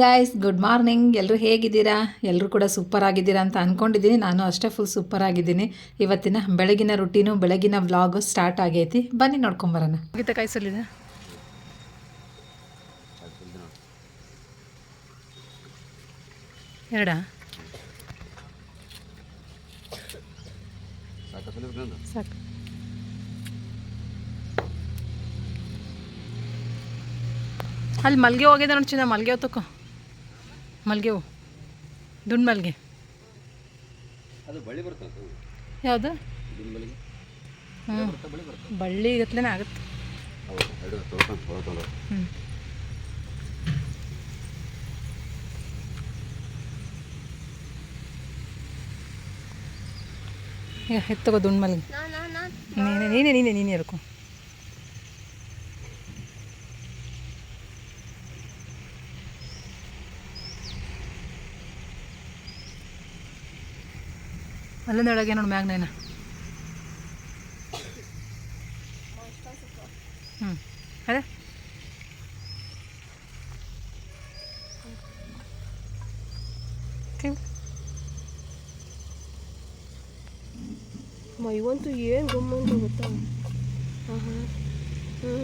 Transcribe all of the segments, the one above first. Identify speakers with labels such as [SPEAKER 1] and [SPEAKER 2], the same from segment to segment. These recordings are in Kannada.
[SPEAKER 1] ಗಾಯ್ಸ್ ಗುಡ್ ಮಾರ್ನಿಂಗ್ ಎಲ್ಲರೂ ಹೇಗಿದ್ದೀರಾ? ಎಲ್ಲರೂ ಕೂಡ ಸೂಪರ್ ಆಗಿದ್ದೀರಾ ಅಂತ ಅಂದ್ಕೊಂಡಿದ್ದೀನಿ ನಾನು ಅಷ್ಟೇ ಫುಲ್ ಸೂಪರ್ ಆಗಿದ್ದೀನಿ. ಇವತ್ತಿನ ಬೆಳಗಿನ ರುಟೀನು ಬೆಳಗಿನ ವ್ಲಾಗು ಸ್ಟಾರ್ಟ್ ಆಗೈತಿ. ಬನ್ನಿ ನೋಡ್ಕೊಂಬರೋಣ ಕಾಯಿಸಲಿದೆ ಎರಡಾ? ಅಲ್ಲಿ ಮಲ್ಗೆ ಹೋಗಿದೆ ನೋಡಿ ಚಿನ್ನ, ಮಲ್ಗೆ ಹೂ ತಕೋ ಮಲ್ಗೆ ಹೂ ದುಂಡು ಮಲ್ಗೆ
[SPEAKER 2] ಅದು ಬಳ್ಳಿ ಬರ್ತದೆ
[SPEAKER 1] ಯಾವುದು ಹ್ಞೂ ಬಳ್ಳಿ ಗತ್ಲೆನೇ ಆಗುತ್ತೆ ಹ್ಞೂ ಈಗ ಎತ್ತಗೋ ದುಂಡು ಮಲ್ಗೆ ನೀನೆ ನೀನೆ ನೀನೆ ನೀನೇ ಇರ್ಕೊ ಅಲ್ಲಿಂದ ಒಳಗೆ ನೋಡಿ ಮ್ಯಾಗ ನೇನ ಹ್ಞೂ ಅದೇ. Okay.
[SPEAKER 3] ಮ ಇವಂತೂ ಏನು ಗೊಮ್ಮಂತ ಗೊತ್ತಾ? ಹಾಂ ಹಾಂ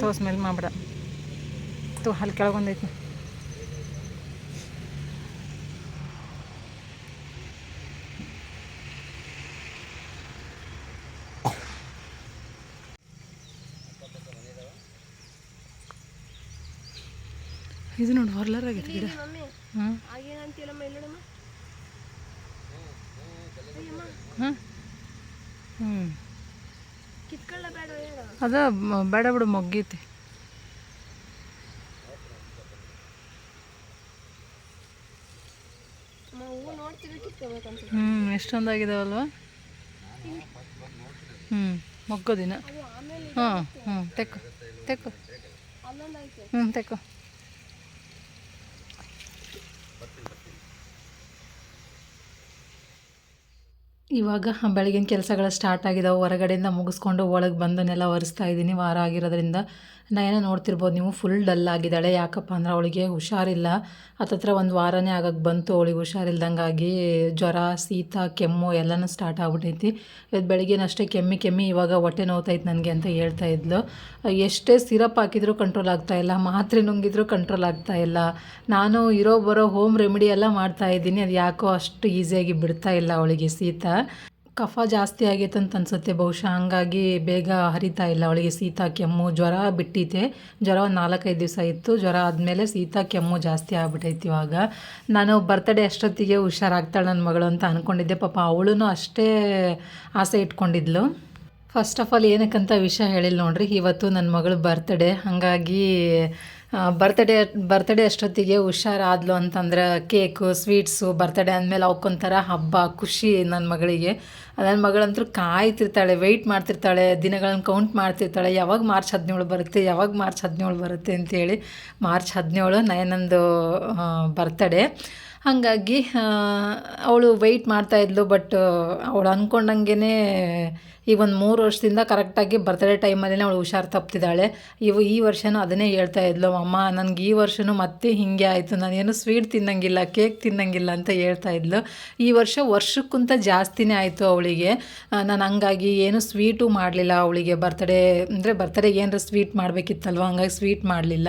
[SPEAKER 1] ತೋ ಸ್ಮೆಲ್ ಮಾಡ್ಬೇಡ. ತೋ ಅಲ್ಲಿ ಕೆಳಗೊಂದೈತಿ. ಇದು ಆಗೈತೆ ಗಿಡ ಹ್ಞೂ
[SPEAKER 3] ಇಲ್ಲಡಮ್ಮ
[SPEAKER 1] ಹಾಂ ಹ್ಞೂ ಅದ ಬೇಡ ಬಿಡು ಮೊಗ್ಗೈತಿ
[SPEAKER 3] ಹ್ಮ್
[SPEAKER 1] ಹ್ಞೂ ಎಷ್ಟೊಂದಾಗಿದಾವಲ್ವ ಹ್ಮ್ ಮೊಗ್ಗೋದಿನ
[SPEAKER 3] ಅದು ಆಮೇಲೆ
[SPEAKER 1] ಹಾಂ ಹ್ಞೂ ತೆಕ್ಕು ತೆಕ್ಕು
[SPEAKER 3] ಹ್ಮ್
[SPEAKER 1] ಹ್ಞೂ ತೆಕ್ಕು ಇವಾಗ ಬೆಳಗಿನ ಕೆಲಸಗಳು ಸ್ಟಾರ್ಟ್ ಆಗಿದ್ದಾವೆ ಹೊರಗಡೆಯಿಂದ ಮುಗಿಸ್ಕೊಂಡು ಒಳಗೆ ಬಂದನ್ನೆಲ್ಲ ಒರೆಸ್ತಾ ಇದ್ದೀನಿ. ವಾರ ಆಗಿರೋದ್ರಿಂದ ನಯನ ನೋಡ್ತಿರ್ಬೋದು, ನೀವು ಫುಲ್ ಡಲ್ ಆಗಿದ್ದಾಳೆ, ಯಾಕಪ್ಪ ಅಂದ್ರೆ ಅವಳಿಗೆ ಹುಷಾರಿಲ್ಲ. ಹತ್ತತ್ರ ಒಂದು ವಾರನೇ ಆಗಕ್ಕೆ ಬಂತು, ಅವಳಿಗೆ ಹುಷಾರಿಲ್ದಂಗಾಗಿ ಜ್ವರ, ಶೀತ, ಕೆಮ್ಮು ಎಲ್ಲನೂ ಸ್ಟಾರ್ಟ್ ಆಗ್ಬಿಟ್ಟೈತಿ ಇವತ್ತು ಬೆಳಗ್ಗೆನಷ್ಟೇ ಕೆಮ್ಮಿ ಕೆಮ್ಮಿ, ಇವಾಗ ಹೊಟ್ಟೆ ನೋವ್ತೈತೆ ನನಗೆ ಅಂತ ಹೇಳ್ತಾ ಇದ್ಲು. ಎಷ್ಟೇ ಸಿರಪ್ ಹಾಕಿದರೂ ಕಂಟ್ರೋಲ್ ಆಗ್ತಾ ಇಲ್ಲ, ಮಾತ್ರೆ ನುಂಗಿದ್ರೂ ಕಂಟ್ರೋಲ್ ಆಗ್ತಾ ಇಲ್ಲ. ನಾನು ಇರೋ ಬರೋ ಹೋಮ್ ರೆಮಿಡಿ ಎಲ್ಲ ಮಾಡ್ತಾ ಇದ್ದೀನಿ, ಅದು ಯಾಕೋ ಅಷ್ಟು ಈಸಿಯಾಗಿ ಬಿಡ್ತಾ ಇಲ್ಲ ಅವಳಿಗೆ ಶೀತ. ಕಫ ಜಾಸ್ತಿ ಆಗೈತೆ ಅಂತ ಅನ್ಸುತ್ತೆ. ಬಹುಶಃ ಹಂಗಾಗಿ ಬೇಗ ಹರಿತಾ ಇಲ್ಲ. ಅವಳಿಗೆ ಶೀತ ಕೆಮ್ಮು, ಜ್ವರ ಬಿಟ್ಟಿದೆ. ಜ್ವರ ಒಂದು ನಾಲ್ಕೈದು ದಿವಸ ಇತ್ತು. ಜ್ವರ ಆದಮೇಲೆ ಶೀತ ಕೆಮ್ಮು ಜಾಸ್ತಿ ಆಗ್ಬಿಟ್ಟೈತಿ ಇವಾಗ. ನಾನು ಬರ್ತಡೇ ಅಷ್ಟೊತ್ತಿಗೆ ಹುಷಾರಾಗ್ತಾಳೆ ನನ್ನ ಮಗಳು ಅಂತ ಅಂದ್ಕೊಂಡಿದ್ದೆ ಪಾಪ ಅವಳು ಅಷ್ಟೇ ಆಸೆ ಇಟ್ಕೊಂಡಿದ್ಲು. ಫಸ್ಟ್ ಆಫ್ ಆಲ್ ಏನಕ್ಕಂತ ವಿಷಯ ಹೇಳಿಲ್ಲ ನೋಡ್ರಿ. ಇವತ್ತು ನನ್ನ ಮಗಳು ಬರ್ತಡೇ ಹಾಗಾಗಿ ಬರ್ತ್ಡೇ ಬರ್ತ್ಡೇ ಅಷ್ಟೊತ್ತಿಗೆ ಹುಷಾರಾದ್ಲು ಅಂತಂದ್ರೆ ಕೇಕು, ಸ್ವೀಟ್ಸು, ಬರ್ತ್ಡೇ ಅಂದಮೇಲೆ ಅವಕ್ಕೊಂಥರ ಹಬ್ಬ, ಖುಷಿ ನನ್ನ ಮಗಳಿಗೆ. ನನ್ನ ಮಗಳಂತೂ ಕಾಯ್ತಿರ್ತಾಳೆ ವೆಯ್ಟ್ ಮಾಡ್ತಿರ್ತಾಳೆ ದಿನಗಳನ್ನು ಕೌಂಟ್ ಮಾಡ್ತಿರ್ತಾಳೆ. ಯಾವಾಗ ಮಾರ್ಚ್ ಹದಿನೇಳು ಬರುತ್ತೆ, ಯಾವಾಗ ಮಾರ್ಚ್ ಹದಿನೇಳು ಬರುತ್ತೆ ಅಂತೇಳಿ ಮಾರ್ಚ್ ಹದಿನೇಳು ನಯನಂದು ಬರ್ತ್ಡೇ. ಹಾಗಾಗಿ ಅವಳು ವೆಯ್ಟ್ ಮಾಡ್ತಾಯಿದ್ಲು ಬಟ್ ಅವಳು ಅಂದ್ಕೊಂಡಂಗೆ ಈಗ ಒಂದು ಮೂರು ವರ್ಷದಿಂದ ಕರೆಕ್ಟಾಗಿ ಬರ್ತ್ಡೇ ಟೈಮಲ್ಲೇ ಅವಳು ಹುಷಾರು ತಪ್ತಿದ್ದಾಳೆ. ಇವು ಈ ವರ್ಷವೂ ಅದನ್ನೇ ಹೇಳ್ತಾ ಇದ್ಲು. ಅಮ್ಮ, ನನಗೆ ಈ ವರ್ಷವೂ ಮತ್ತೆ ಹೀಗೆ ಆಯಿತು. ನಾನೇನು ಸ್ವೀಟ್ ತಿನ್ನಂಗಿಲ್ಲ ಕೇಕ್ ತಿನ್ನಂಗಿಲ್ಲ ಅಂತ ಹೇಳ್ತಾ ಇದ್ಲು. ಈ ವರ್ಷ ವರ್ಷಕ್ಕಿಂತ ಜಾಸ್ತಿನೇ ಆಯಿತು ಅವಳಿಗೆ. ನಾನು ಹಂಗಾಗಿ ಏನು ಸ್ವೀಟು ಮಾಡಲಿಲ್ಲ ಅವಳಿಗೆ. ಬರ್ತ್ಡೇ ಅಂದರೆ ಬರ್ತ್ಡೇ ಏನಾರ ಸ್ವೀಟ್ ಮಾಡಬೇಕಿತ್ತಲ್ವ? ಹಂಗಾಗಿ ಸ್ವೀಟ್ ಮಾಡಲಿಲ್ಲ.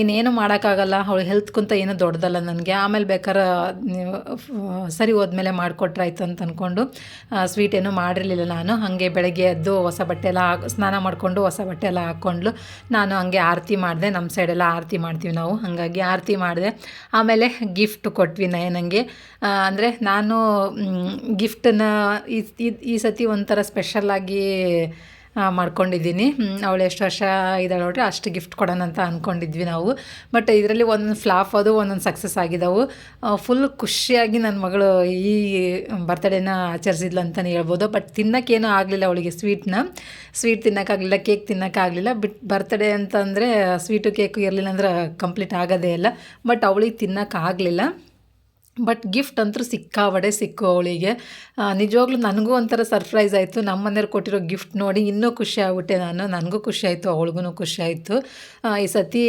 [SPEAKER 1] ಇನ್ನೇನು ಮಾಡೋಕ್ಕಾಗಲ್ಲ. ಅವಳು ಹೆಲ್ತ್ಗಿಂತ ಏನೂ ದೊಡ್ಡದಲ್ಲ ನನಗೆ. ಆಮೇಲೆ ಬೇಕಾದ್ರೆ ಸರಿ ಹೋದ್ಮೇಲೆ ಮಾಡಿಕೊಟ್ರಾಯ್ತು ಅಂತ ಅಂದ್ಕೊಂಡು ಸ್ವೀಟ್ ಏನೂ ಮಾಡಿರಲಿಲ್ಲ ನಾನು. ಹಾಗೆ ಬೆಳಗ್ಗೆ ಎದ್ದು ಹೊಸ ಬಟ್ಟೆ ಎಲ್ಲ ಸ್ನಾನ ಮಾಡಿಕೊಂಡು ಹೊಸ ಬಟ್ಟೆ ಎಲ್ಲ ಹಾಕ್ಕೊಂಡ್ಲು. ನಾನು ಹಂಗೆ ಆರತಿ ಮಾಡಿದೆ, ನಮ್ಮ ಸೈಡೆಲ್ಲ ಆರತಿ ಮಾಡ್ತೀವಿ ನಾವು. ಹಾಗಾಗಿ ಆರತಿ ಮಾಡಿದೆ. ಆಮೇಲೆ ಗಿಫ್ಟ್ ಕೊಟ್ವಿ ನಯನಂಗೆ. ಅಂದರೆ ನಾನು ಗಿಫ್ಟನ್ನು ಈ- ಈ ಸತಿ ಒಂಥರ ಸ್ಪೆಷಲ್ಲಾಗಿ ಮಾಡ್ಕೊಂಡಿದ್ದೀನಿ. ಅವಳು ಎಷ್ಟು ವರ್ಷ ಇದ್ದಾಳೆ ನೋಡ್ರಿ, ಅಷ್ಟು ಗಿಫ್ಟ್ ಕೊಡೋಣ ಅಂತ ಅಂದ್ಕೊಂಡಿದ್ವಿ ನಾವು. ಬಟ್ ಇದರಲ್ಲಿ ಒಂದೊಂದು ಫ್ಲಾಪ್ ಅದು, ಒಂದೊಂದು ಸಕ್ಸಸ್ ಆಗಿದ್ದಾವೆ ಫುಲ್ ಖುಷಿಯಾಗಿ ನನ್ನ ಮಗಳು ಈ ಬರ್ತ್ಡೇನ ಆಚರಿಸಿದ್ಲು ಅಂತಲೇ ಹೇಳ್ಬೋದು. ಬಟ್ ತಿನ್ನೋಕ್ಕೇನೂ ಆಗಲಿಲ್ಲ ಅವಳಿಗೆ ಸ್ವೀಟ್ನ ಸ್ವೀಟ್ ತಿನ್ನೋಕ್ಕಾಗಲಿಲ್ಲ ಕೇಕ್ ತಿನ್ನೋಕ್ಕಾಗಲಿಲ್ಲ. ಬಿಟ್ ಬರ್ತ್ಡೇ ಅಂತಂದರೆ ಸ್ವೀಟು ಕೇಕು ಇರಲಿಲ್ಲ ಅಂದ್ರೆ ಕಂಪ್ಲೀಟ್ ಆಗೋದೇ ಇಲ್ಲ. ಬಟ್ ಅವಳಿಗೆ ತಿನ್ನೋಕ್ಕಾಗಲಿಲ್ಲ. ಬಟ್ ಗಿಫ್ಟ್ ಅಂತೂ ಸಿಕ್ಕಾವಡೆ ಸಿಕ್ಕು ಅವಳಿಗೆ. ನಿಜವಾಗ್ಲೂ ನನಗೂ ಒಂಥರ ಸರ್ಪ್ರೈಸ್ ಆಯಿತು. ನಮ್ಮ ಮನೆಯವ್ರು ಕೊಟ್ಟಿರೋ ಗಿಫ್ಟ್ ನೋಡಿ ಇನ್ನೂ ಖುಷಿ ಆಗ್ಬಿಟ್ಟೆ ನಾನು. ನನಗೂ ಖುಷಿ ಆಯಿತು, ಅವಳಿಗೂ ಖುಷಿ ಆಯಿತು. ಈ ಸತಿ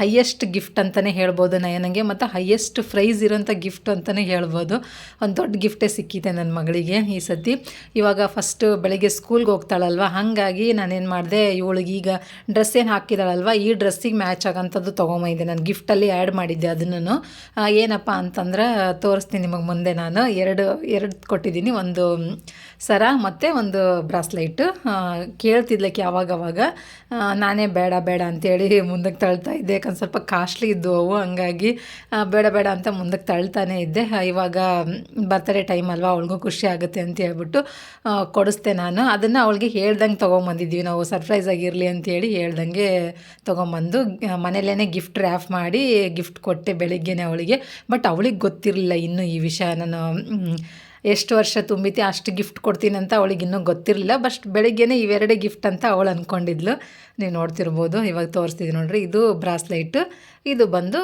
[SPEAKER 1] ಹೈಯೆಸ್ಟ್ ಗಿಫ್ಟ್ ಅಂತಲೇ ಹೇಳ್ಬೋದು ನಯನಂಗೆ, ಮತ್ತು ಹೈಯೆಸ್ಟ್ ಪ್ರೈಸ್ ಇರೋಂಥ ಗಿಫ್ಟ್ ಅಂತಲೇ ಹೇಳ್ಬೋದು. ಒಂದು ದೊಡ್ಡ ಗಿಫ್ಟೇ ಸಿಕ್ಕಿದೆ ನನ್ನ ಮಗಳಿಗೆ ಈ ಸತಿ. ಇವಾಗ ಫಸ್ಟು ಬೆಳಗ್ಗೆ ಸ್ಕೂಲ್ಗೆ ಹೋಗ್ತಾಳಲ್ವ? ಹಾಗಾಗಿ ನಾನೇನು ಮಾಡಿದೆ, ಇವಳಿಗೆ ಈಗ ಡ್ರೆಸ್ ಏನು ಹಾಕಿದಾಳಲ್ವ? ಈ ಡ್ರೆಸ್ಸಿಗೆ ಮ್ಯಾಚ್ ಆಗೋಂಥದ್ದು ತೊಗೊಂಬಂದಿದ್ದೆ. ನಾನು ಗಿಫ್ಟಲ್ಲಿ ಆ್ಯಡ್ ಮಾಡಿದ್ದೆ ಅದನ್ನು ಏನಪ್ಪ ಅಂತಂದ್ರೆ ತೋರಿಸ್ತೀನಿ ನಿಮಗೆ ಮುಂದೆ ನಾನು. ಎರಡು ಎರಡು ಕೊಟ್ಟಿದ್ದೀನಿ. ಒಂದು ಸರ, ಮತ್ತೆ ಒಂದು ಬ್ರಾಸ್ಲೈಟು. ಕೇಳ್ತಿದ್ಲಕ್ಕೆ ಯಾವಾಗವಾಗ? ನಾನೇ ಬೇಡ ಬೇಡ ಅಂತೇಳಿ ಮುಂದಕ್ಕೆ ತಳ್ತಾ ಇದ್ದೆ. ಯಾಕಂದ್ರೆ ಸ್ವಲ್ಪ ಕಾಸ್ಟ್ಲಿ ಇದ್ದು ಅವು, ಹಂಗಾಗಿ ಬೇಡ ಬೇಡ ಅಂತ ಮುಂದಕ್ಕೆ ತಳ್ತಾನೆ ಇದ್ದೆ. ಇವಾಗ ಬರ್ತಡೇ ಟೈಮ್ ಅಲ್ವಾ, ಅವಳಿಗೂ ಖುಷಿ ಆಗುತ್ತೆ ಅಂತ ಹೇಳ್ಬಿಟ್ಟು ಕೊಡಿಸ್ದೆ ನಾನು. ಅದನ್ನು ಅವಳಿಗೆ ಹೇಳ್ದಂಗೆ ತೊಗೊಂಬಂದಿದ್ವಿ ನಾವು. ಸರ್ಪ್ರೈಸ್ ಆಗಿರಲಿ ಅಂತೇಳಿ ಹೇಳ್ದಂಗೆ ತೊಗೊಂಬಂದು ಮನೇಲೇ ಗಿಫ್ಟ್ ರ್ಯಾಪ್ ಮಾಡಿ, ಗಿಫ್ಟ್ ಕೊಟ್ಟೆ ಬೆಳಿಗ್ಗೆನೆ ಅವಳಿಗೆ. ಬಟ್ ಅವಳಿಗೆ ಗೊತ್ತಿರಲಿಲ್ಲ ಇನ್ನೂ ಈ ವಿಷಯ. ನಾನು ಎಷ್ಟು ವರ್ಷ ತುಂಬಿತಿ ಅಷ್ಟು ಗಿಫ್ಟ್ ಕೊಡ್ತೀನಿ ಅಂತ ಅವಳಿಗೆ ಇನ್ನೂ ಗೊತ್ತಿರಲಿಲ್ಲ. ಬಸ್ಟ್ ಬೆಳಿಗ್ಗೆನೇ ಇವೆರಡೇ ಗಿಫ್ಟ್ ಅಂತ ಅವಳು ಅಂದ್ಕೊಂಡಿದ್ಲು ನೀವು ನೋಡ್ತಿರ್ಬೋದು, ಇವಾಗ ತೋರಿಸ್ತಿದ್ದೀನಿ ನೋಡ್ರಿ. ಇದು ಬ್ರಾಸ್ಲೈಟು, ಇದು ಬಂದು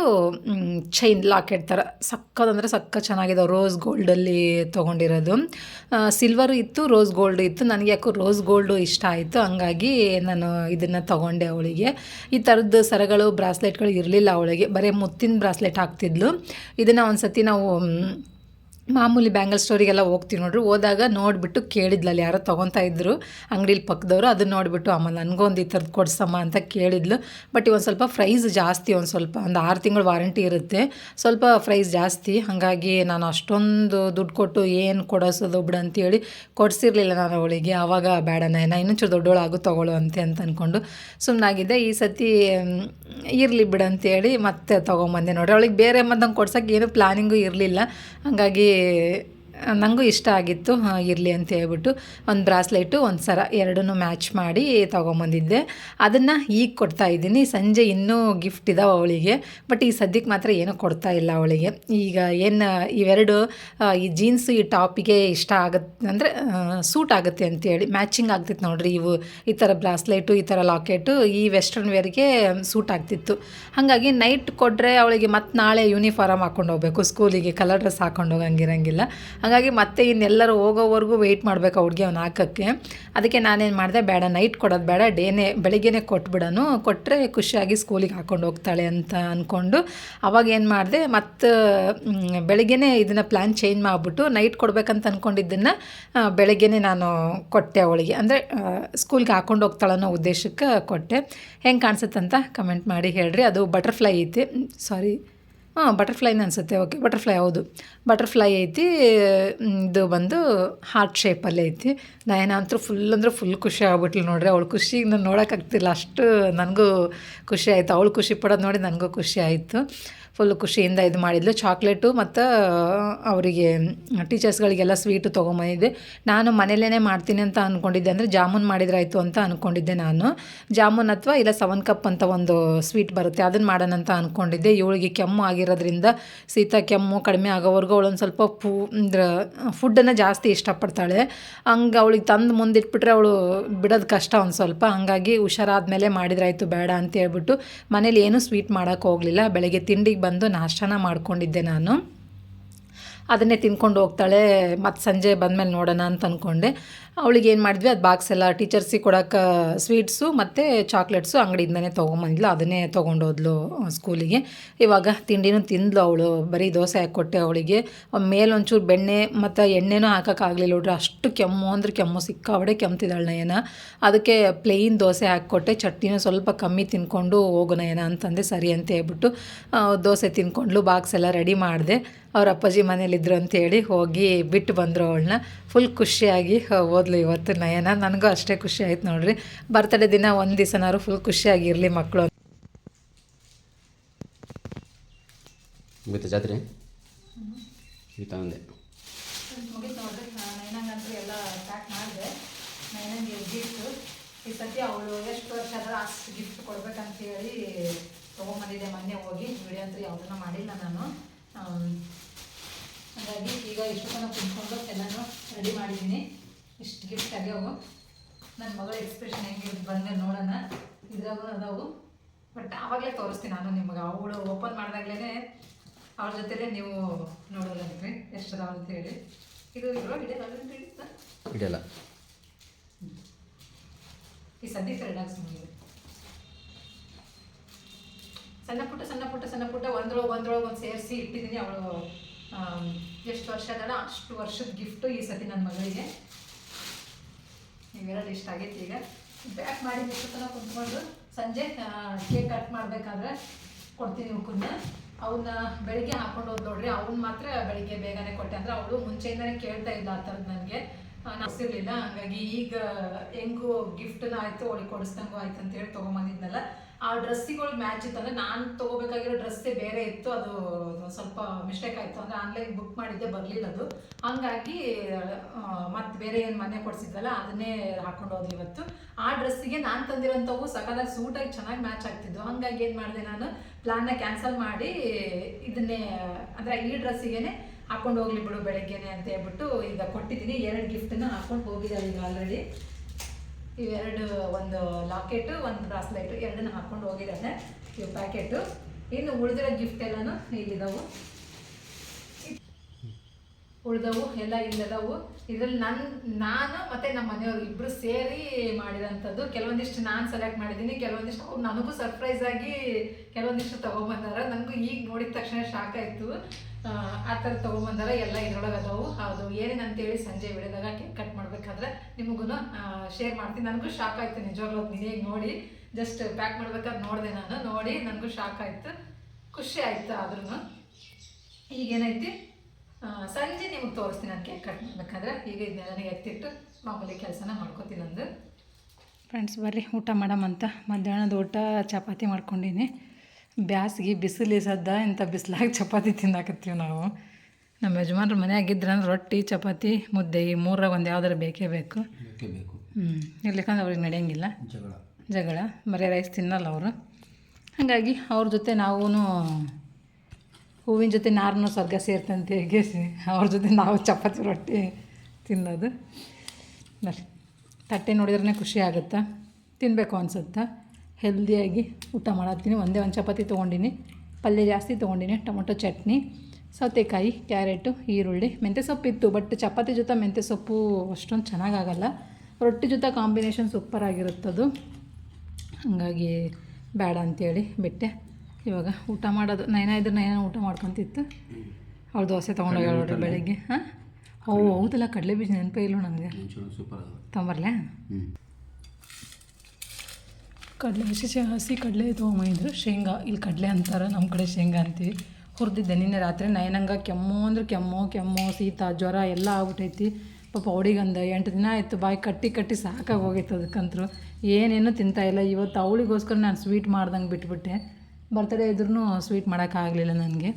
[SPEAKER 1] ಚೈನ್ ಲಾಕೆಟ್ ಥರ ಸಕ್ಕದಂದರೆ ಸಕ್ಕ ಚೆನ್ನಾಗಿದೆ. ರೋಸ್ ಗೋಲ್ಡಲ್ಲಿ ತೊಗೊಂಡಿರೋದು. ಸಿಲ್ವರು ಇತ್ತು ರೋಸ್ ಗೋಲ್ಡ್ ಇತ್ತು. ನನಗೆ ಯಾಕೋ ರೋಸ್ ಗೋಲ್ಡು ಇಷ್ಟ ಆಯಿತು. ಹಂಗಾಗಿ ನಾನು ಇದನ್ನು ತೊಗೊಂಡೆ ಅವಳಿಗೆ. ಈ ಥರದ್ದು ಸರಗಳು, ಬ್ರಾಸ್ಲೆಟ್ಗಳು ಇರಲಿಲ್ಲ ಅವಳಿಗೆ. ಬರೀ ಮುತ್ತಿನ ಬ್ರಾಸ್ಲೆಟ್ ಹಾಕ್ತಿದ್ಲು. ಇದನ್ನು ಒಂದು ಸತಿ ನಾವು ಮಾಮೂಲಿ ಬ್ಯಾಂಗಲ್ ಸ್ಟೋರಿಗೆಲ್ಲ ಹೋಗ್ತೀವಿ ನೋಡ್ರಿ. ಹೋದಾಗ ನೋಡಿಬಿಟ್ಟು ಕೇಳಿದ್ಲು ಅಲ್ಲಿ ಯಾರೋ ತೊಗೊತಾ ಇದ್ದರು ಅಂಗಡಿಲಿ ಪಕ್ಕದವರು ಅದನ್ನ ನೋಡಿಬಿಟ್ಟು, ಅಮ್ಮ ಒಂದು ಈ ಥರದ್ದು ಕೊಡ್ಸಮ್ಮ ಅಂತ ಕೇಳಿದ್ಲು. ಬಟ್ ಒಂದು ಸ್ವಲ್ಪ ಪ್ರೈಸ್ ಜಾಸ್ತಿ, ಒಂದು ಸ್ವಲ್ಪ ಒಂದು ಆರು ತಿಂಗಳು ವಾರಂಟಿ ಇರುತ್ತೆ. ಸ್ವಲ್ಪ ಪ್ರೈಸ್ ಜಾಸ್ತಿ. ಹಾಗಾಗಿ ನಾನು ಅಷ್ಟೊಂದು ದುಡ್ಡು ಕೊಟ್ಟು ಏನು ಕೊಡಿಸೋದು ಬಿಡು ಅಂತೇಳಿ ಕೊಡಿಸಿರ್ಲಿಲ್ಲ ನಾನು ಅವಳಿಗೆ. ಆವಾಗ ಬೇಡ ನಾನು ಇನ್ನೂ ಚೂರು ದೊಡ್ಡವಳಾಗು ತೊಗೊಳು ಅಂತೆ ಅಂತ ಅಂದ್ಕೊಂಡು ಸುಮ್ಮನಾಗಿದ್ದೆ ಈ ಸತಿ ಇರಲಿ ಬಿಡು ಅಂತೇಳಿ ಮತ್ತೆ ತೊಗೊಂಬಂದೆ ನೋಡಿ ಅವಳಿಗೆ ಬೇರೆ ಮತ್ತಂಗೆ ಕೊಡ್ಸೋಕ್ಕೆ ಏನು ಪ್ಲಾನಿಂಗು ಇರಲಿಲ್ಲ. ಹಾಗಾಗಿ Yeah. ನನಗೂ ಇಷ್ಟ ಆಗಿತ್ತು. ಇರಲಿ ಅಂತ ಹೇಳ್ಬಿಟ್ಟು ಒಂದು ಬ್ರಾಸ್ಲೈಟು, ಒಂದು ಸರ, ಎರಡನ್ನೂ ಮ್ಯಾಚ್ ಮಾಡಿ ತೊಗೊಂಬಂದಿದ್ದೆ. ಅದನ್ನು ಈಗ ಕೊಡ್ತಾ ಇದ್ದೀನಿ. ಸಂಜೆ ಇನ್ನೂ ಗಿಫ್ಟ್ ಇದಾವೆ ಅವಳಿಗೆ. ಬಟ್ ಈ ಸದ್ಯಕ್ಕೆ ಮಾತ್ರ ಏನೂ ಕೊಡ್ತಾ ಇಲ್ಲ ಅವಳಿಗೆ. ಈಗ ಏನು, ಇವೆರಡು ಈ ಜೀನ್ಸು, ಈ ಟಾಪಿಗೆ ಇಷ್ಟ ಆಗುತ್ತೆ ಅಂದರೆ ಸೂಟ್ ಆಗುತ್ತೆ ಅಂತೇಳಿ ಮ್ಯಾಚಿಂಗ್ ಆಗ್ತಿತ್ತು ನೋಡ್ರಿ ಇವು. ಈ ಥರ ಬ್ರಾಸ್ಲೆಟು, ಈ ಥರ ಲಾಕೆಟು, ಈ ವೆಸ್ಟರ್ನ್ ವೇರ್ಗೆ ಸೂಟ್ ಆಗ್ತಿತ್ತು. ಹಾಗಾಗಿ ನೈಟ್ ಕೊಟ್ಟರೆ ಅವಳಿಗೆ ಮತ್ತೆ ನಾಳೆ ಯೂನಿಫಾರ್ಮ್ ಹಾಕ್ಕೊಂಡು ಹೋಗಬೇಕು. ಸ್ಕೂಲಿಗೆ, ಕಲರ್ ಡ್ರೆಸ್ ಹಾಕೊಂಡು ಹೋಗಂಗಿರಂಗಿಲ್ಲ. ಹಾಗಾಗಿ ಮತ್ತೆ ಇನ್ನೆಲ್ಲರೂ ಹೋಗೋವರೆಗೂ ವೆಯ್ಟ್ ಮಾಡಬೇಕು ಅವ್ರಿಗೆ ಅವ್ನು ಹಾಕೋಕ್ಕೆ. ಅದಕ್ಕೆ ನಾನೇನು ಮಾಡಿದೆ, ಬೇಡ ನೈಟ್ ಕೊಡೋದು ಬೇಡ, ಡೇನೇ, ಬೆಳಿಗ್ಗೆನೇ ಕೊಟ್ಬಿಡೋನು. ಕೊಟ್ಟರೆ ಖುಷಿಯಾಗಿ ಸ್ಕೂಲಿಗೆ ಹಾಕೊಂಡು ಹೋಗ್ತಾಳೆ ಅಂತ ಅಂದ್ಕೊಂಡು ಅವಾಗ ಏನು ಮಾಡಿದೆ, ಮತ್ತು ಬೆಳಿಗ್ಗೆನೇ ಇದನ್ನು ಪ್ಲ್ಯಾನ್ ಚೇಂಜ್ ಮಾಡಿಬಿಟ್ಟು ನೈಟ್ ಕೊಡಬೇಕಂತ ಅಂದ್ಕೊಂಡಿದ್ದನ್ನು ಬೆಳಗ್ಗೆನೇ ನಾನು ಕೊಟ್ಟೆ ಅವಳಿಗೆ. ಅಂದರೆ ಸ್ಕೂಲ್ಗೆ ಹಾಕ್ಕೊಂಡು ಹೋಗ್ತಾಳನ್ನೋ ಉದ್ದೇಶಕ್ಕೆ ಕೊಟ್ಟೆ. ಹೆಂಗೆ ಕಾಣಿಸುತ್ತಂತ ಕಮೆಂಟ್ ಮಾಡಿ ಹೇಳ್ರಿ. ಅದು ಬಟರ್ಫ್ಲೈ ಐತಿ. ಸಾರಿ ಹಾಂ ಬಟರ್ಫ್ಲೈನ ಅನಿಸುತ್ತೆ. ಓಕೆ ಬಟರ್ಫ್ಲೈ ಹೌದು. ಬಟರ್ಫ್ಲೈ ಐತಿ ಇದು ಬಂದು ಹಾರ್ಟ್ ಶೇಪಲ್ಲಿ ಐತಿ. ನಯನ ಅಂತೂ ಫುಲ್ ಅಂದ್ರೆ ಫುಲ್ ಖುಷಿ ಆಗ್ಬಿಟ್ಲು ನೋಡ್ರಿ. ಅವಳು ಖುಷಿ ನಾನು ನೋಡೋಕ್ಕಾಗ್ತಿಲ್ಲ ಅಷ್ಟು ನನಗೂ ಖುಷಿ ಆಯಿತು. ಅವಳು ಖುಷಿ ಪಡೋದು ನೋಡಿ ನನಗೂ ಖುಷಿ ಆಯಿತು. ಫುಲ್ ಖುಷಿಯಿಂದ ಇದು ಮಾಡಿದ್ಲು. ಚಾಕ್ಲೇಟು ಮತ್ತು ಅವರಿಗೆ ಟೀಚರ್ಸ್ಗಳಿಗೆಲ್ಲ ಸ್ವೀಟು ತೊಗೊಂಬಂದಿದ್ದೆ. ನಾನು ಮನೇಲೇ ಮಾಡ್ತೀನಿ ಅಂತ ಅಂದ್ಕೊಂಡಿದ್ದೆ ಅಂದರೆ ಜಾಮೂನ್ ಮಾಡಿದ್ರಾಯ್ತು ಅಂತ ಅಂದ್ಕೊಂಡಿದ್ದೆ ನಾನು. ಜಾಮೂನ್ ಅಥವಾ ಇಲ್ಲ ಸವನ್ ಕಪ್ ಅಂತ ಒಂದು ಸ್ವೀಟ್ ಬರುತ್ತೆ. ಅದನ್ನು ಮಾಡೋಣ ಅಂತ ಅಂದ್ಕೊಂಡಿದ್ದೆ ಇವಳಿಗೆ ಕೆಮ್ಮು ಆಗಿರೋದ್ರಿಂದ ಶೀತ ಕೆಮ್ಮು ಕಡಿಮೆ ಆಗೋವರೆಗೂ ಅವಳೊಂದು ಸ್ವಲ್ಪ ಪೂ ಅಂದ್ರೆ ಫುಡ್ಡನ್ನು ಜಾಸ್ತಿ ಇಷ್ಟಪಡ್ತಾಳೆ. ಹಂಗೆ ಅವಳಿಗೆ ತಂದು ಮುಂದಿಟ್ಬಿಟ್ರೆ ಅವಳು ಬಿಡೋದು ಕಷ್ಟ ಒಂದು ಸ್ವಲ್ಪ. ಹಾಗಾಗಿ ಹುಷಾರಾದ್ಮೇಲೆ ಮಾಡಿದ್ರಾಯ್ತು ಬೇಡ ಅಂತ ಹೇಳ್ಬಿಟ್ಟು ಮನೇಲಿ ಏನೂ ಸ್ವೀಟ್ ಮಾಡೋಕ್ಕೆ ಹೋಗಲಿಲ್ಲ. ಬೆಳಗ್ಗೆ ತಿಂಡಿಗೆ ಬಂದು ನಾಷ್ಟನ ಮಾಡ್ಕೊಂಡಿದ್ದೆ ನಾನು. ಅದನ್ನೇ ತಿನ್ಕೊಂಡು ಹೋಗ್ತಾಳೆ. ಮತ್ತು ಸಂಜೆ ಬಂದಮೇಲೆ ನೋಡೋಣ ಅಂತ ಅಂದ್ಕೊಂಡೆ ಅವಳಿಗೆ ಏನು ಮಾಡಿದ್ವಿ, ಅದು ಬಾಕ್ಸ್ ಎಲ್ಲ ಟೀಚರ್ಸಿಗೆ ಕೊಡೋಕೆ ಸ್ವೀಟ್ಸು ಮತ್ತು ಚಾಕ್ಲೇಟ್ಸು ಅಂಗಡಿಯಿಂದನೇ ತೊಗೊಂಬಂದ್ಲು, ಅದನ್ನೇ ತೊಗೊಂಡೋದ್ಲು ಸ್ಕೂಲಿಗೆ ಇವಾಗ ತಿಂಡಿನೂ ತಿಂದ್ಲು ಅವಳು, ಬರೀ ದೋಸೆ ಹಾಕ್ಕೊಟ್ಟೆ ಅವಳಿಗೆ. ಮೇಲೆ ಒಂಚೂರು ಬೆಣ್ಣೆ ಮತ್ತು ಎಣ್ಣೆನೂ ಹಾಕೋಕ್ಕಾಗಲಿಲ್ಲ ನೋಡ್ರಿ ಅಷ್ಟು ಕೆಮ್ಮು, ಅಂದ್ರೆ ಕೆಮ್ಮು ಸಿಕ್ಕಾಬಡೆ ಕೆಮ್ತಿದ್ದಾಳೆ ನಯನ. ಅದಕ್ಕೆ ಪ್ಲೇನ್ ದೋಸೆ ಹಾಕ್ಕೊಟ್ಟೆ, ಚಟ್ನಿನೂ ಸ್ವಲ್ಪ ಕಮ್ಮಿ ತಿನ್ಕೊಂಡು ಹೋಗು ನಯನ ಅಂತಂದೆ, ಸರಿ ಅಂತ ಹೇಳ್ಬಿಟ್ಟು ದೋಸೆ ತಿನ್ಕೊಂಡ್ಲು ಬಾಕ್ಸ್ ಎಲ್ಲ ರೆಡಿ ಮಾಡಿದೆ. ಅವ್ರ ಅಪ್ಪಾಜಿ ಮನೇಲಿದ್ರು ಅಂತೇಳಿ ಹೋಗಿ ಬಿಟ್ಟು ಬಂದರು ಅವಳನ್ನ. ಫುಲ್ ಖುಷಿಯಾಗಿ ಓದ್ಲು. ಇವತ್ತು ನಯನ ನನಗೂ ಅಷ್ಟೇ ಖುಷಿ ಆಯ್ತು ನೋಡ್ರಿ. ಬರ್ತಡೇ ದಿನ ಒಂದು ದಿವಸನಾದ್ರು ಫುಲ್ ಖುಷಿಯಾಗಿರಲಿ ಮಕ್ಕಳು
[SPEAKER 2] ಮುಗಿತಾ ಜಾತ್ರೆ? ಮುಗಿತಾ ಒಂದೇ.
[SPEAKER 1] ಮುಗಿತು ನೋಡ್ರಿ ನೈನಂಗಂತೂ ಎಲ್ಲ ಪ್ಯಾಕ್ ಮಾಡಿದೆ ನೈನಂಗೆ ಗಿಫ್ಟು ಈ ಸತಿ ಅವಳು ಎಷ್ಟು ವರ್ಷ ಆದ್ರೆ ಅಷ್ಟು ಗಿಫ್ಟ್ ಕೊಡ್ಬೇಕಂತ ಹೇಳಿ ತೊಗೊಂಬಂದಿದ್ದೆ ಮೊನ್ನೆ ಹೋಗಿ ವಿಡಿಯೋ ಅಂತೂ ಯಾವುದನ್ನ ಮಾಡಿಲ್ಲ ನಾನು ಹಾಗಾಗಿ ಈಗ ಇಷ್ಟು ಜನ ಕುಂತ್ಕೊಂಡು ಎಲ್ಲನೂ ರೆಡಿ ಮಾಡಿದ್ದೀನಿ ಇಷ್ಟು ಗಿಫ್ಟ್ ಆಗ್ಯಾವು. ನನ್ನ ಮಗಳ ಎಕ್ಸ್ಪ್ರೆಷನ್ ಹೆಂಗೆ ಬಂದೆ ನೋಡೋಣ. ಇದ್ರಾಗೂ ಅದಾವು. ಬಟ್ ಆವಾಗಲೇ ತೋರಿಸ್ತೀನಿ ನಾನು ನಿಮ್ಗೆ. ಅವಳು ಓಪನ್ ಮಾಡಿದಾಗ್ಲೇ ಅವ್ರ ಜೊತೆಲೆ ನೀವು ನೋಡೋದಂತ್ರಿ ಎಷ್ಟು ಅದಾವ ಅಂತ ಹೇಳಿ. ಇದು ಇಡೇನಲ್ರಿ
[SPEAKER 2] ಹಿಡಿಯಲ್ಲ
[SPEAKER 1] ಈ ಸದ್ಯಕ್ಕೆ ರಿಲ್ಯಾಕ್ಸ್ ಮುಗಿದೆ. ಸಣ್ಣ ಪುಟ್ಟ ಸಣ್ಣ ಪುಟ್ಟ ಸಣ್ಣ ಪುಟ್ಟ ಒಂದ್ರೊಳಗೆ ಒಂದ್ರೊಳಗೆ ಒಂದು ಸೇರಿಸಿ ಇಟ್ಟಿದ್ದೀನಿ ಅವಳು ಎಷ್ಟು ವರ್ಷ ಅದಲ್ಲ ಅಷ್ಟು ವರ್ಷದ ಗಿಫ್ಟು ಈ ಸತಿ ನನ್ನ ಮಗಳಿಗೆ. ಇವೆರಡು ಇಷ್ಟ ಆಗೈತಿ ಈಗ. ಬ್ಯಾಕ್ ಮಾಡಿ ಎಷ್ಟು ಕುತ್ಕೊಂಡು ಸಂಜೆ ಕೇಕ್ ಕಟ್ ಮಾಡಬೇಕಾದ್ರೆ ಕೊಡ್ತೀನಿ ಉಕ್ಕನ್ನ. ಅವನ್ನ ಬೆಳಿಗ್ಗೆ ಹಾಕೊಂಡು ಹೋದ್ ನೋಡ್ರಿ, ಅವ್ನ ಮಾತ್ರ ಬೆಳಿಗ್ಗೆ ಬೇಗನೆ ಕೊಟ್ಟೆ. ಅಂದ್ರೆ ಅವಳು ಮುಂಚೆಯಿಂದನೇ ಕೇಳ್ತಾ ಇಲ್ಲ ಆ ಥರದ್ದು ನನಗೆ. ಹಸಿರ್ಲಿಲ್ಲ ಹಂಗಾಗಿ ಈಗ, ಹೆಂಗು ಗಿಫ್ಟ್ನ ಆಯ್ತು, ಅವಳಿಗೆ ಕೊಡಿಸ್ದಂಗೂ ಆಯ್ತು ಅಂತ ಹೇಳಿ ತೊಗೊಂಬಂದಿದ್ನಲ್ಲ. ಆ ಡ್ರೆಸ್ಸಿಗಳು ಮ್ಯಾಚ್ ಇತ್ತು ಅಂದ್ರೆ ನಾನು ತಗೋಬೇಕಾಗಿರೋ ಡ್ರೆಸ್ಸೇ ಬೇರೆ ಇತ್ತು. ಅದು ಸ್ವಲ್ಪ ಮಿಸ್ಟೇಕ್ ಆಯಿತು. ಅಂದರೆ ಆನ್ಲೈನ್ ಬುಕ್ ಮಾಡಿದ್ದೆ, ಬರಲಿಲ್ಲ ಅದು. ಹಂಗಾಗಿ ಮತ್ತೆ ಬೇರೆ ಏನು ಮನೆ ಕೊಡಿಸಿದ್ವಲ್ಲ, ಅದನ್ನೇ ಹಾಕೊಂಡು ಹೋದ್ವಿ ಇವತ್ತು. ಆ ಡ್ರೆಸ್ಸಿಗೆ ನಾನು ತಂದಿರೋಂಥವು ಸಕಾಲಾಗಿ ಸೂಟಾಗಿ ಚೆನ್ನಾಗಿ ಮ್ಯಾಚ್ ಆಗ್ತಿದ್ದು ಹಂಗಾಗಿ ಏನು ಮಾಡಿದೆ ನಾನು ಪ್ಲಾನ್ನ ಕ್ಯಾನ್ಸಲ್ ಮಾಡಿ ಇದನ್ನೇ, ಅಂದರೆ ಈ ಡ್ರೆಸ್ಸಿಗೆ ಹಾಕೊಂಡು ಹೋಗ್ಲಿ ಬಿಡು ಬೆಳಗ್ಗೆನೆ ಅಂತ ಹೇಳ್ಬಿಟ್ಟು ಈಗ ಕೊಟ್ಟಿದ್ದೀನಿ. ಎರಡು ಗಿಫ್ಟನ್ನ ಹಾಕೊಂಡು ಹೋಗಿದ್ದಾಳೆ ಈಗ ಆಲ್ರೆಡಿ ಇವೆರಡು ಒಂದು ಲಾಕೆಟು ಒಂದು ಬ್ರಾಸ್ಲೆಟು ಎರಡನ್ನ ಹಾಕೊಂಡು ಹೋಗಿದ್ದಾನೆ. ಇವು ಪ್ಯಾಕೆಟು ಇನ್ನು ಉಳಿದಿರೋ ಗಿಫ್ಟ್ ಎಲ್ಲನೂ ಇಲ್ಲಿದ್ದಾವು ಉಳಿದವು, ಎಲ್ಲ ಇಲ್ಲದವು. ಇದ್ರಲ್ಲಿ ನನ್ನ ನಾನು ಮತ್ತೆ ನಮ್ಮ ಮನೆಯವ್ರು ಇಬ್ಬರು ಸೇರಿ ಮಾಡಿದಂಥದ್ದು. ಕೆಲವೊಂದಿಷ್ಟು ನಾನು ಸೆಲೆಕ್ಟ್ ಮಾಡಿದ್ದೀನಿ, ಕೆಲವೊಂದಿಷ್ಟು ಅವ್ರು ನನಗೂ ಸರ್ಪ್ರೈಸ್ ಆಗಿ ಕೆಲವೊಂದಿಷ್ಟು ತೊಗೊಂಬಂದಾರ. ನನಗೂ ಈಗ ನೋಡಿದ ತಕ್ಷಣ ಶಾಕ್ ಆಯಿತು. ಆ ಥರ ತೊಗೊಂಬಂದಾಗ ಎಲ್ಲ ಇದ್ರೊಳಗೆ ಅದಾವು. ಅದು ಏನೇನು ಅಂತೇಳಿ ಸಂಜೆ ಬೆಳೆದಾಗ ಕೇಕ್ ಕಟ್ ಮಾಡಬೇಕಾದ್ರೆ ನಿಮಗೂ ಶೇರ್ ಮಾಡ್ತೀನಿ. ನನಗೂ ಶಾಕ್ ಆಯಿತು ನಿಜವಾಗ್ಲೂ ಅದು ನೋಡಿ. ಜಸ್ಟ್ ಪ್ಯಾಕ್ ಮಾಡ್ಬೇಕಾದ್ರೆ ನೋಡಿದೆ ನಾನು. ನೋಡಿ, ನನಗೂ ಶಾಕ್ ಆಯಿತು. ಖುಷಿ ಆಯಿತು ಆದ್ರೂ ಈಗೇನೈತಿ? ಸಂಜೆ ನಿಮಗೆ ತೋರಿಸ್ತೀನಿ ನಾನು ಕೇಕ್ ಕಟ್ ಮಾಡ್ಬೇಕಾದ್ರೆ. ಈಗ ಇದನ್ನೆಲ್ಲ ಎತ್ತಿಟ್ಟು ಮಾಮೂಲಿ ಕೆಲಸನ ಮಾಡ್ಕೋತೀನಿ ಅಂದು ಫ್ರೆಂಡ್ಸ್ ಬರ್ರಿ. ಊಟ ಮಾಡಮಂತ ಮಧ್ಯಾಹ್ನದ ಊಟ, ಚಪಾತಿ ಮಾಡ್ಕೊಂಡಿನಿ. ಬ್ಯಾಸ್ಗೆ ಬಿಸಿಲು ಸದ್ದ ಇಂಥ ಬಿಸಿಲಾಗಿ ಚಪಾತಿ ತಿನ್ನಾಕತ್ತೀವಿ ನಾವು. ನಮ್ಮ ಯಜಮಾನ್ರ ಮನೆಯಾಗಿದ್ರೆ ಅಂದ್ರೆ ರೊಟ್ಟಿ ಚಪಾತಿ ಮುದ್ದೆ ಈ ಮೂರಾಗ ಒಂದು ಯಾವ್ದಾರು ಬೇಕೇ ಬೇಕು. ಹ್ಞೂ ಇರ್ಲಿಕ್ಕಂದ್ರೆ ಅವ್ರಿಗೆ ನಡೆಯಂಗಿಲ್ಲ.
[SPEAKER 2] ಜಗಳ.
[SPEAKER 1] ಜಗಳ. ಬರೀ ರೈಸ್ ತಿನ್ನಲ್ಲ ಅವರು. ಹಾಗಾಗಿ ಅವ್ರ ಜೊತೆ ನಾವೂ ಹೂವಿನ ಜೊತೆ ನಾರನ್ನು ಸ್ವರ್ಗ ಸೇರ್ತಂತೆ ಹೇಗೆ ಅವ್ರ ಜೊತೆ ನಾವು ಚಪಾತಿ ರೊಟ್ಟಿ ತಿನ್ನೋದು. ಬರ್ರಿ ತಟ್ಟೆ ನೋಡಿದ್ರೆ ಖುಷಿ ಆಗುತ್ತಾ? ತಿನ್ನಬೇಕು ಅನ್ಸುತ್ತಾ? ಹೆಲ್ದಿಯಾಗಿ ಊಟ ಮಾಡತ್ತೀನಿ. ಒಂದೇ ಒಂದು ಚಪಾತಿ ತೊಗೊಂಡಿನಿ. ಪಲ್ಯ ಜಾಸ್ತಿ ತೊಗೊಂಡಿನಿ. ಟೊಮೊಟೊ ಚಟ್ನಿ ಸೌತೆಕಾಯಿ ಕ್ಯಾರೆಟು ಈರುಳ್ಳಿ ಮೆಂತ್ಯ ಸೊಪ್ಪು ಇತ್ತು ಬಟ್ ಚಪಾತಿ ಜೊತೆ ಮೆಂತ್ಯ ಸೊಪ್ಪು ಅಷ್ಟೊಂದು ಚೆನ್ನಾಗಾಗಲ್ಲ. ರೊಟ್ಟಿ ಜೊತೆ ಕಾಂಬಿನೇಷನ್ ಸೂಪರ್ ಆಗಿರುತ್ತದು. ಹಾಗಾಗಿ ಬೇಡ ಅಂತೇಳಿ ಬಿಟ್ಟೆ. ಇವಾಗ ಊಟ ಮಾಡೋದು ನೈನ ಇದ್ರೆ ನೈನ ಊಟ ಮಾಡ್ಕೊತಿತ್ತು. ಅವಳು ದೋಸೆ ತೊಗೊಂಡೋಗಿ ನೋಡ್ರಿ ಬೆಳಿಗ್ಗೆ. ಹಾಂ? ಓ ಹೌದಲ್ಲ ಕಡಲೆ ಬೀಜ ನೆನಪೇ ಇಲ್ಲ ನನಗೆ. ತೊಂಬರ್ಲೆ
[SPEAKER 2] ಹ್ಞೂ
[SPEAKER 1] ಕಡಲೆ, ಹಸಿ ಹಸಿ ಕಡಲೆ ತೊಗೊಂಬಂದಿದ್ರು ಶೇಂಗಾ. ಇಲ್ಲಿ ಕಡಲೆ ಅಂತಾರೆ ನಮ್ಮ ಕಡೆ ಶೇಂಗಾ ಅಂತೀವಿ. ಹುರಿದಿದ್ದೆ ನಿನ್ನೆ ರಾತ್ರಿ ನಯನಂಗ ಕೆಮ್ಮು ಅಂದ್ರೆ ಕೆಮ್ಮು ಕೆಮ್ಮು, ಶೀತ, ಜ್ವರ ಎಲ್ಲ ಆಗ್ಬಿಟ್ಟೈತಿ ಪಾಪ ಅವಳಿಗಂದು ಎಂಟು ದಿನ ಆಯಿತು ಬಾಯಿ ಕಟ್ಟಿ ಕಟ್ಟಿ ಸಾಕಾಗಿ ಹೋಗೈತೆ ಅದಕ್ಕಂತರು. ಏನೇನು ತಿಂತಾಯಿಲ್ಲ ಇವತ್ತು ಅವಳಿಗೋಸ್ಕರ ನಾನು ಸ್ವೀಟ್ ಮಾಡ್ದಂಗೆ ಬಿಟ್ಬಿಟ್ಟೆ. ಬರ್ತಡೇ ಇದ್ರೂ ಸ್ವೀಟ್ ಮಾಡೋಕ್ಕಾಗಲಿಲ್ಲ ನನಗೆ.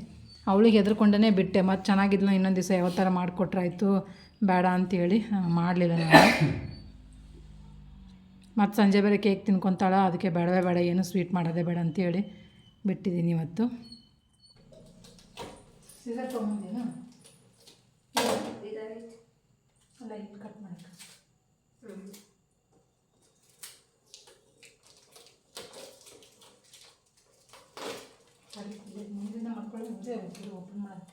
[SPEAKER 1] ಅವಳಿಗೆ ಹೆದರ್ಕೊಂಡೇ ಬಿಟ್ಟೆ. ಮತ್ತು ಚೆನ್ನಾಗಿದ್ಲು, ಇನ್ನೊಂದು ದಿವಸ ಯಾವ ಥರ ಮಾಡಿಕೊಟ್ರಾಯ್ತು. ಬೇಡ ಅಂತೇಳಿ ಮಾಡಲಿಲ್ಲ ನಾನು. ಮತ್ತು ಸಂಜೆ ಬೇರೆ ಕೇಕ್ ತಿನ್ಕೊತಾಳ, ಅದಕ್ಕೆ ಬೇಡವೇ ಬೇಡ, ಏನು ಸ್ವೀಟ್ ಮಾಡೋದೇ ಬೇಡ ಅಂತೇಳಿ ಬಿಟ್ಟಿದ್ದೀನಿ ಇವತ್ತು. ತೊಗೊಂಡೇನು ಅಲ್ಲ ಕಟ್ ಮಾಡಿ ಓಪನ್ ಮಾಡಿ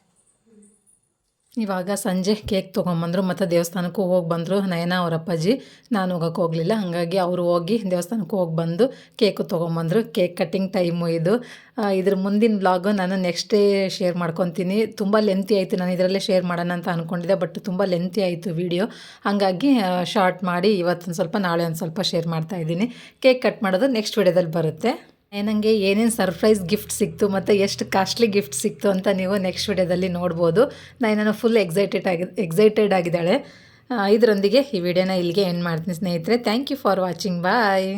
[SPEAKER 1] ಇವಾಗ ಸಂಜೆ ಕೇಕ್ ತೊಗೊಂಬಂದರು ಮತ್ತು ದೇವಸ್ಥಾನಕ್ಕೂ ಹೋಗಿ ಬಂದರು ನಯನ ಅವರ ಅಪ್ಪಾಜಿ. ನಾನು ಹೋಗೋಕೆ ಹೋಗಲಿಲ್ಲ. ಹಾಗಾಗಿ ಅವರು ಹೋಗಿ ದೇವಸ್ಥಾನಕ್ಕೆ ಹೋಗಿ ಬಂದು ಕೇಕು ತೊಗೊಂಬಂದರು. ಕೇಕ್ ಕಟ್ಟಿಂಗ್ ಟೈಮು ಇದು. ಇದ್ರ ಮುಂದಿನ ಬ್ಲಾಗು ನಾನು ನೆಕ್ಸ್ಟ್ ಡೇ ಶೇರ್ ಮಾಡ್ಕೊತೀನಿ. ತುಂಬ ಲೆಂತಿ ಆಯಿತು. ನಾನು ಇದರಲ್ಲೇ ಶೇರ್ ಮಾಡೋಣ ಅಂತ ಅಂದ್ಕೊಂಡಿದ್ದೆ ಬಟ್ ತುಂಬ ಲೆಂತಿ ಆಯಿತು ವಿಡಿಯೋ ಹಾಗಾಗಿ ಶಾರ್ಟ್ ಮಾಡಿ ಇವತ್ತೊಂದು ಸ್ವಲ್ಪ ನಾಳೆ ಒಂದು ಸ್ವಲ್ಪ ಶೇರ್ ಮಾಡ್ತಾ ಇದ್ದೀನಿ. ಕೇಕ್ ಕಟ್ ಮಾಡೋದು ನೆಕ್ಸ್ಟ್ ವಿಡಿಯೋದಲ್ಲಿ ಬರುತ್ತೆ. ನನಗೆ ಏನೇನು ಸರ್ಪ್ರೈಸ್ ಗಿಫ್ಟ್ ಸಿಕ್ತು ಮತ್ತು ಎಷ್ಟು ಕಾಸ್ಟ್ಲಿ ಗಿಫ್ಟ್ ಸಿಕ್ತು ಅಂತ ನೀವು ನೆಕ್ಸ್ಟ್ ವಿಡಿಯೋದಲ್ಲಿ ನೋಡ್ಬೋದು. ನಾನು ಫುಲ್ ಎಕ್ಸೈಟೆಡ್ ಆಗಿ ಎಕ್ಸೈಟೆಡ್ ಆಗಿದ್ದಾಳೆ. ಇದರೊಂದಿಗೆ ಈ ವಿಡಿಯೋನ ಇಲ್ಲಿಗೆ ಎಂಡ್ ಮಾಡ್ತೀನಿ ಸ್ನೇಹಿತರೆ. Thank you for watching bye